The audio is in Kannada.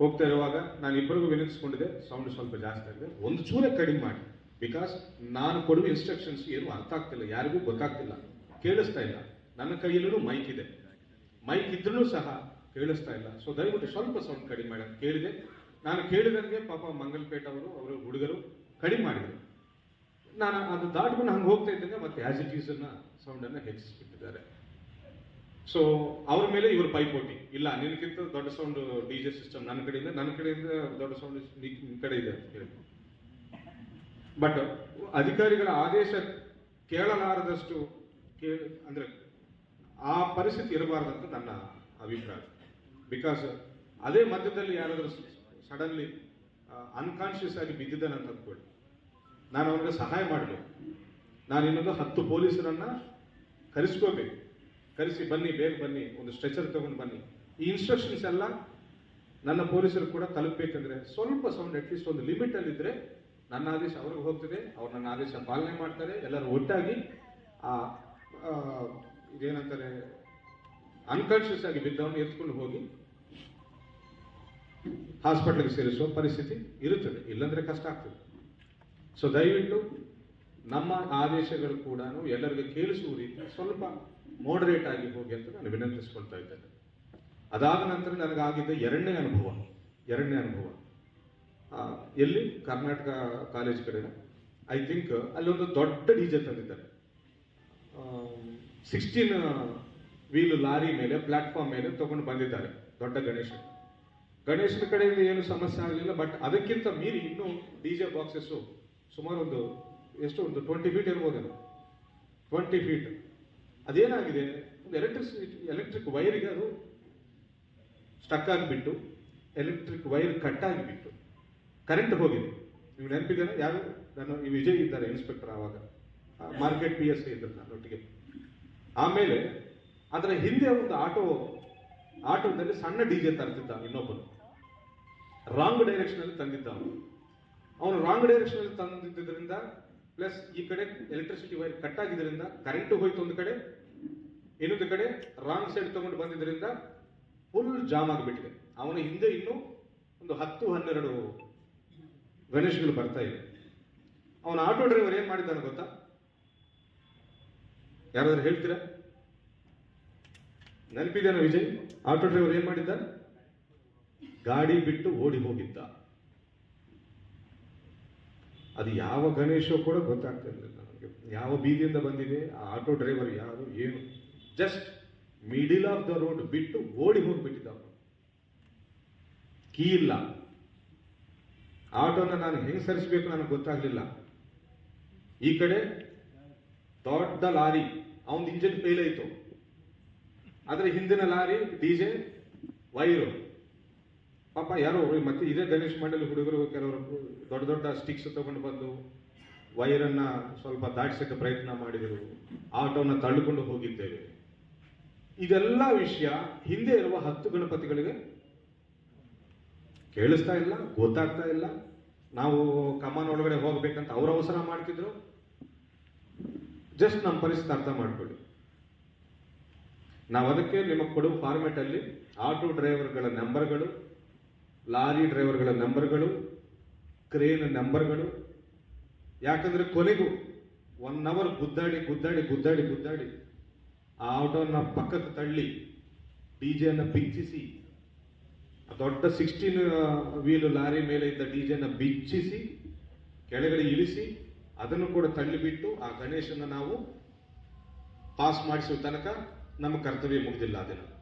ಹೋಗ್ತಾ ಇರುವಾಗ ನಾನು ಇಬ್ಬರಿಗೂ ವಿನಂತಿಸ್ಕೊಂಡಿದ್ದೆ, ಸೌಂಡ್ ಸ್ವಲ್ಪ ಜಾಸ್ತಿ ಆಗಿದೆ. ಒಂದು ಚೂರೇ ಕಡಿಮೆ ಮಾಡಿ. ಬಿಕಾಸ್ ನಾನು ಕೊಡುವ ಇನ್ಸ್ಟ್ರಕ್ಷನ್ಸ್ ಏನು ಅರ್ಥ ಆಗ್ತಿಲ್ಲ, ಯಾರಿಗೂ ಗೊತ್ತಾಗ್ತಿಲ್ಲ, ಕೇಳಿಸ್ತಾ ಇಲ್ಲ. ನನ್ನ ಕೈಯಲ್ಲೂ ಮೈಕ್ ಇದೆ. ಮೈಕ್ ಇದ್ರೂ ಸಹ ಕೇಳಿಸ್ತಾ ಇಲ್ಲ. ಸೊ ದಯವಿಟ್ಟು ಸ್ವಲ್ಪ ಸೌಂಡ್ ಕಡಿಮೆ ಮಾಡಿ ಕೇಳಿದೆ. ನಾನು ಕೇಳಿದಂಗೆ ಪಾಪ ಮಂಗಲ್ಪೇಟ್ ಅವರು ಅವರು ಹುಡುಗರು ಕಡಿಮೆ ಮಾಡಿದರು. ನಾನು ಅದು ದಾಟ್ಕೊಂಡು ಹಂಗೆ ಹೋಗ್ತಾ ಇದ್ದಂಗೆ ಮತ್ತೆ ಆಸ್ ಇಟ್ ಈಸ್ ಸೌಂಡನ್ನು ಹೆಚ್ಚಿಸ್ಬಿಟ್ಟಿದ್ದಾರೆ. ಸೊ ಅವ್ರ ಮೇಲೆ ಇವರು ಪೈಪೋಟಿ. ಇಲ್ಲ ನಿನಗಿಂತ ದೊಡ್ಡ ಸೌಂಡ್ ಡಿ ಜೆ ಸಿಸ್ಟಮ್ ನನ್ನ ಕಡೆಯಿಂದ ನನ್ನ ಕಡೆಯಿಂದ ದೊಡ್ಡ ಸೌಂಡ್ ನಿಮ್ಮ ಕಡೆ ಇದೆ ಅಂತ ಹೇಳಿ ಬಟ್ ಅಧಿಕಾರಿಗಳ ಆದೇಶ ಕೇಳಲಾರದಷ್ಟು ಕೇಳ, ಅಂದ್ರೆ ಆ ಪರಿಸ್ಥಿತಿ ಇರಬಾರ್ದಂತ ನನ್ನ ಅಭಿಪ್ರಾಯ. ಬಿಕಾಸ್ ಅದೇ ಮಧ್ಯದಲ್ಲಿ ಯಾರಾದರೂ ಸಡನ್ಲಿ ಅನ್ಕಾನ್ಶಿಯಸ್ ಆಗಿ ಬಿದ್ದಿದ್ದಾನೆ ಅಂತ ಅಂದ್ಕೊಳ್ಳಿ. ನಾನು ಅವನಿಗೆ ಸಹಾಯ ಮಾಡಬೇಕು. ನಾನು ಇನ್ನೊಂದು ಹತ್ತು ಪೊಲೀಸರನ್ನ ಕರೆಸ್ಕೋಬೇಕು. ಕರೆಸಿ, ಬನ್ನಿ, ಬೇಗ ಬನ್ನಿ, ಒಂದು ಸ್ಟ್ರೆಚರ್ ತಗೊಂಡು ಬನ್ನಿ. ಈ ಇನ್ಸ್ಟ್ರಕ್ಷನ್ಸ್ ಎಲ್ಲ ನನ್ನ ಪೊಲೀಸರು ಕೂಡ ತಲುಪಬೇಕಂದ್ರೆ ಸ್ವಲ್ಪ ಸೌಂಡ್ ಅಟ್ಲೀಸ್ಟ್ ಒಂದು ಲಿಮಿಟ್ ಅಲ್ಲಿ ಇದ್ರೆ ನನ್ನ ಆದೇಶ ಅವ್ರಿಗೆ ಹೋಗ್ತದೆ, ಅವ್ರು ನನ್ನ ಆದೇಶ ಪಾಲನೆ ಮಾಡ್ತಾರೆ, ಎಲ್ಲರೂ ಒಟ್ಟಾಗಿ ಆ ಇದೇನಂತಾರೆ ಅನ್ಕಾನ್ಶಿಯಸ್ ಆಗಿ ಬಿದ್ದವನ್ನ ಎತ್ಕೊಂಡು ಹೋಗಿ ಹಾಸ್ಪಿಟಲ್ಗೆ ಸೇರಿಸುವ ಪರಿಸ್ಥಿತಿ ಇರುತ್ತದೆ. ಇಲ್ಲಂದ್ರೆ ಕಷ್ಟ ಆಗ್ತದೆ. ಸೊ ದಯವಿಟ್ಟು ನಮ್ಮ ಆದೇಶಗಳು ಕೂಡ ಎಲ್ಲರಿಗೂ ಕೇಳಿಸುವ ರೀತಿ ಸ್ವಲ್ಪ ಮಾಡರೇಟ್ ಆಗಿ ಹೋಗಿ ಅಂತ ನಾನು ವಿನಂತಿಸ್ಕೊಳ್ತಾ ಇದ್ದೇನೆ. ಅದಾದ ನಂತರ ನನಗಾಗಿದ್ದ ಎರಡನೇ ಅನುಭವ ಎರಡನೇ ಅನುಭವ. ಎಲ್ಲಿ? ಕರ್ನಾಟಕ ಕಾಲೇಜ್ ಕಡೆ. ಐ ಥಿಂಕ್ ಅಲ್ಲೊಂದು ದೊಡ್ಡ ಡಿ ಜೆ ತಂದಿದ್ದಾರೆ. ಸಿಕ್ಸ್ಟೀನ್ ವೀಲ್ ಲಾರಿ ಮೇಲೆ ಪ್ಲಾಟ್ಫಾರ್ಮ್ ಮೇಲೆ ತಗೊಂಡು ಬಂದಿದ್ದಾರೆ ದೊಡ್ಡ ಗಣೇಶ. ಗಣೇಶನ ಕಡೆಯಿಂದ ಏನು ಸಮಸ್ಯೆ ಆಗಲಿಲ್ಲ ಬಟ್ ಅದಕ್ಕಿಂತ ಮೀರಿ ಇನ್ನೂ ಡಿಜೆ ಬಾಕ್ಸಸ್ಸು ಸುಮಾರು ಒಂದು ಎಷ್ಟು ಒಂದು ಟ್ವೆಂಟಿ ಫೀಟ್ ಇರ್ಬೋದೇನೋ. ಟ್ವೆಂಟಿ ಫೀಟ್ ಅದೇನಾಗಿದೆ? ಒಂದು ಎಲೆಕ್ಟ್ರಿಸಿಟಿ ಎಲೆಕ್ಟ್ರಿಕ್ ವೈರಿಗೆ ಅದು ಸ್ಟಕ್ ಆಗಿಬಿಟ್ಟು ಎಲೆಕ್ಟ್ರಿಕ್ ವೈರ್ ಕಟ್ ಆಗಿಬಿಟ್ಟು ಕರೆಂಟ್ ಹೋಗಿದೆ. ನೀವು ನೆನಪಿದ್ದೇನೆ ಯಾರು? ನಾನು ಈ ವಿಜಯ್ ಇದ್ದಾರೆ ಇನ್ಸ್ಪೆಕ್ಟರ್ ಆವಾಗ. ಮಾರ್ಕೆಟ್ ಪಿ ಎಸ್ ನನ್ನೊಟ್ಟಿಗೆ ಆಮೇಲೆ, ಅದರ ಹಿಂದೆ ಒಂದು ಆಟೋ ಆಟೋದಲ್ಲಿ ಸಣ್ಣ ಡಿ ಜೆ ತರ್ತಿದ್ದ ಇನ್ನೊಬ್ಬನು. ರಾಂಗ್ ಡೈರೆಕ್ಷನ್ ಅಲ್ಲಿ ತಂದಿದ್ದ ಅವನು ಅವನು ರಾಂಗ್ ಡೈರೆಕ್ಷನ್ ಅಲ್ಲಿ ತಂದಿದ್ದರಿಂದ ಪ್ಲಸ್ ಈ ಕಡೆ ಎಲೆಕ್ಟ್ರಿಸಿಟಿ ವೈರ್ ಕಟ್ ಆಗಿದ್ದರಿಂದ ಕರೆಂಟ್ ಹೋಯ್ತು ಒಂದು ಕಡೆ, ಇನ್ನೊಂದು ಕಡೆ ರಾಂಗ್ ಸೈಡ್ ತಗೊಂಡು ಬಂದಿದ್ದರಿಂದ ಫುಲ್ ಜಾಮ್ ಆಗಿಬಿಟ್ಟಿದೆ. ಅವನ ಹಿಂದೆ ಇನ್ನೂ ಒಂದು ಹತ್ತು, ಹನ್ನೆರಡು ಗಣೇಶ್ಗಳು ಬರ್ತಾ ಇವೆ ಅವನ ಆಟೋ ಡ್ರೈವರ್ ಏನ್ ಮಾಡಿದ್ದಾನೆ ಗೊತ್ತಾ? ಯಾರಾದ್ರೂ ಹೇಳ್ತೀರಾ? ನೆನಪಿದೇನ ವಿಜಯ್? ಆಟೋ ಡ್ರೈವರ್ ಏನ್ ಮಾಡಿದ್ದ ಗಾಡಿ ಬಿಟ್ಟು ಓಡಿ ಹೋಗಿದ್ದ. ಅದು ಯಾವ ಗಣೇಶ ಕೂಡ ಗೊತ್ತಾಗ್ತಾ ಇರಲಿಲ್ಲ ನನಗೆ ಯಾವ ಬೀದಿಯಿಂದ ಬಂದಿದೆ, ಆ ಆಟೋ ಡ್ರೈವರ್ ಯಾರು, ಏನು? Just middle of the road ಬಿಟ್ಟು ಓಡಿ ಹೋಗ್ಬಿಟ್ಟಿದ್ದ ಅವನು. ಕೀ ಇಲ್ಲ. ಆಟೋನ ನಾನು ಹೆಂಗ್ ಸರಿಸಬೇಕು ನನಗೆ ಗೊತ್ತಾಗ್ಲಿಲ್ಲ. ಈ ಕಡೆ ದೊಡ್ಡ ಲಾರಿ ಅವನ ಇಂಜಿನ್ ಫೇಲ್ ಆಯ್ತು. ಆದ್ರೆ ಹಿಂದಿನ ಲಾರಿ ಡಿಜೆ ವೈರು. ಪಾಪ ಯಾರೋ ಮತ್ತೆ ಇದೇ ಗಣೇಶ್ ಮಂಡಳಿ ಹುಡುಗರು ಕೆಲವರು ದೊಡ್ಡ ದೊಡ್ಡ ಸ್ಟಿಕ್ಸ್ ತಗೊಂಡು ಬಂದು ವೈರನ್ನ ಸ್ವಲ್ಪ ದಾಟಿಸಕ್ಕೆ ಪ್ರಯತ್ನ ಮಾಡಿದರು. ಆಟೋನ ತಳ್ಳಿಕೊಂಡು ಹೋಗಿದ್ದೇವೆ. ಇದೆಲ್ಲ ವಿಷಯ ಹಿಂದೆ ಇರುವ ಹತ್ತು ಗಣಪತಿಗಳಿಗೆ ಕೇಳಿಸ್ತಾ ಇಲ್ಲ, ಗೊತ್ತಾಗ್ತಾ ಇಲ್ಲ. ನಾವು ಕಮಾನ್ ಒಳಗಡೆ ಹೋಗ್ಬೇಕಂತ ಅವ್ರ ಅವಸರ ಮಾಡ್ತಿದ್ರು. ಜಸ್ಟ್ ನಮ್ಮ ಪರಿಸ್ಥಿತಿ ಅರ್ಥ ಮಾಡ್ಕೊಳ್ಳಿ. ನಾವು ಅದಕ್ಕೆ ನಿಮಗೆ ಕೊಡುವ ಫಾರ್ಮೆಟ್ ಅಲ್ಲಿ ಆಟೋ ಡ್ರೈವರ್ಗಳ ನಂಬರ್ಗಳು ಲಾರಿ ಡ್ರೈವರ್ಗಳ ನಂಬರ್ಗಳು, ಕ್ರೇನ್ ನಂಬರ್ಗಳು. ಯಾಕಂದ್ರೆ ಕೊನೆಗೂ ಒನ್ ಅವರ್ ಗುದ್ದಾಡಿ ಗುದ್ದಾಡಿ ಗುದ್ದಾಡಿ ಗುದ್ದಾಡಿ ಆ ಆಟೋನ ಪಕ್ಕಕ್ಕೆ ತಳ್ಳಿ ಡಿಜೆನ ಬಿಚ್ಚಿಸಿ, ದೊಡ್ಡ ಸಿಕ್ಸ್ಟೀನ್ ವೀಲ್ ಲಾರಿ ಮೇಲೆ ಇದ್ದ ಡಿಜೆನ ಬಿಚ್ಚಿಸಿ, ಕೆಳಗಡೆ ಇಳಿಸಿ, ಅದನ್ನು ಕೂಡ ತಳ್ಳಿಬಿಟ್ಟು ಆ ಗಣೇಶನ ನಾವು ಪಾಸ್ ಮಾಡಿಸುವ ತನಕ ನಮ್ಮ ಕರ್ತವ್ಯ ಮುಗಿದಿಲ್ಲ ಅದನ್ನು